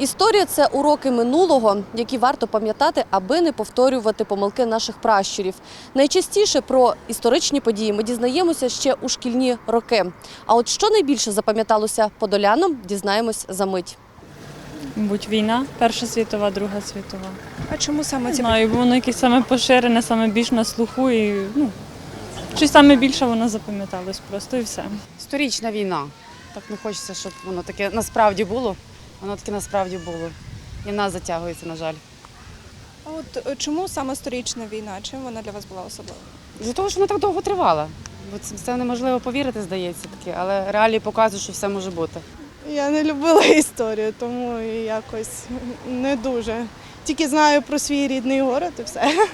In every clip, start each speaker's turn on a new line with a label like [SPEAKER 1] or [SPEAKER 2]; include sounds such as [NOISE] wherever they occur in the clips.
[SPEAKER 1] Історія це уроки минулого, які варто пам'ятати, аби не повторювати помилки наших пращурів. Найчастіше про історичні події ми дізнаємося ще у шкільні роки. А от що найбільше запам'яталося подолянам, дізнаємось за мить.
[SPEAKER 2] Мабуть, війна, Перша світова, Друга світова.
[SPEAKER 3] А чому саме
[SPEAKER 2] Не
[SPEAKER 3] ці
[SPEAKER 2] знаю, бо воно якесь саме поширене, саме більш на слуху і ну, щось саме більше воно запам'яталось просто і все.
[SPEAKER 4] Сторічна війна. Так не хочеться, щоб воно таке насправді було. Воно таке насправді було. І в нас затягується, на жаль.
[SPEAKER 3] А от е, чому саме сторічна війна? Чим вона для вас була особлива?
[SPEAKER 4] З-за того, що вона так довго тривала. Бо це, це неможливо повірити, здається таке, але реалії показують, що все може бути.
[SPEAKER 5] Я не любила [LAUGHS] історію, тому якось не дуже. Тільки знаю про свій рідний город і все.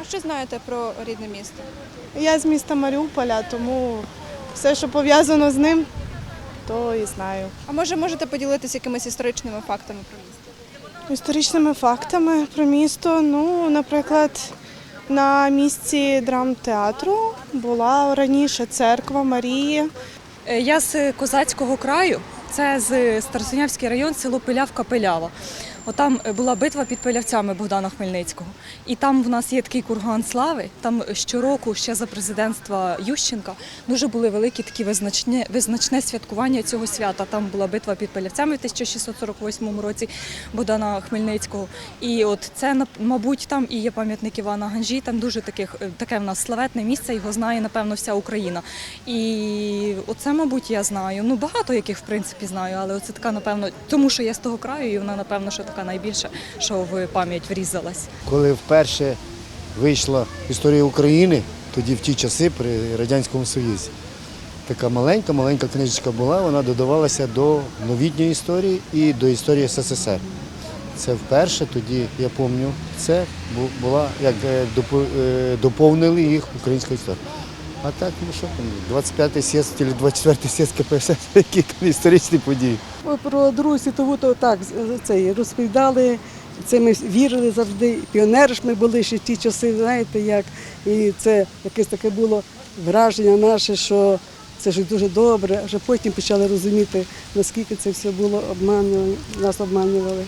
[SPEAKER 3] А що знаєте про рідне місто?
[SPEAKER 5] Я з міста Маріуполя, тому все, що пов'язано з ним, то і знаю.
[SPEAKER 3] А може можете поділитися якимись історичними фактами про місто?
[SPEAKER 5] Історичними фактами про місто. Ну, наприклад, на місці драмтеатру була раніше церква Марії.
[SPEAKER 6] Е, Я з козацького краю, це з Старосинявський район, село Пилявка-Пилява. Отам е, була битва під Пилявцями Богдана Хмельницького. І там в нас є такий курган слави. Там щороку, ще за президентства Ющенка, дуже були великі такі визначні, визначне святкування цього свята. Там була битва під Пилявцями в 1648 році Богдана Хмельницького. І от це, мабуть, там і є пам'ятник Івана Ганжі. Там дуже таких, е, таке в нас славетне місце, його знає, напевно, вся Україна. І оце, мабуть, я знаю. Ну, багато яких, в принципі, знаю, але оце така, напевно, тому що я з того краю, і вона, напевно, що така найбільша, що в пам'ять врізалась.
[SPEAKER 7] Коли вперше вийшла історія України, тоді в ті часи при Радянському Союзі. Така маленька, маленька книжечка була, вона додавалася до новітньої історії і до історії СССР. Це вперше, тоді я пам'ятаю, це бу- була, як е, е, доповнили їх українською історією. А так, ну що там, 25-й с'їзд, чи 24-й с'їзд КПСС, які історичні події.
[SPEAKER 8] Про друзі, того то так це розповідали. Це ми вірили завжди. Піонери ж ми були ще ті часи, знаєте, як. І це якесь таке було враження наше, що це ж дуже добре. А вже потім почали розуміти, наскільки це все було обманювано, нас обманювали.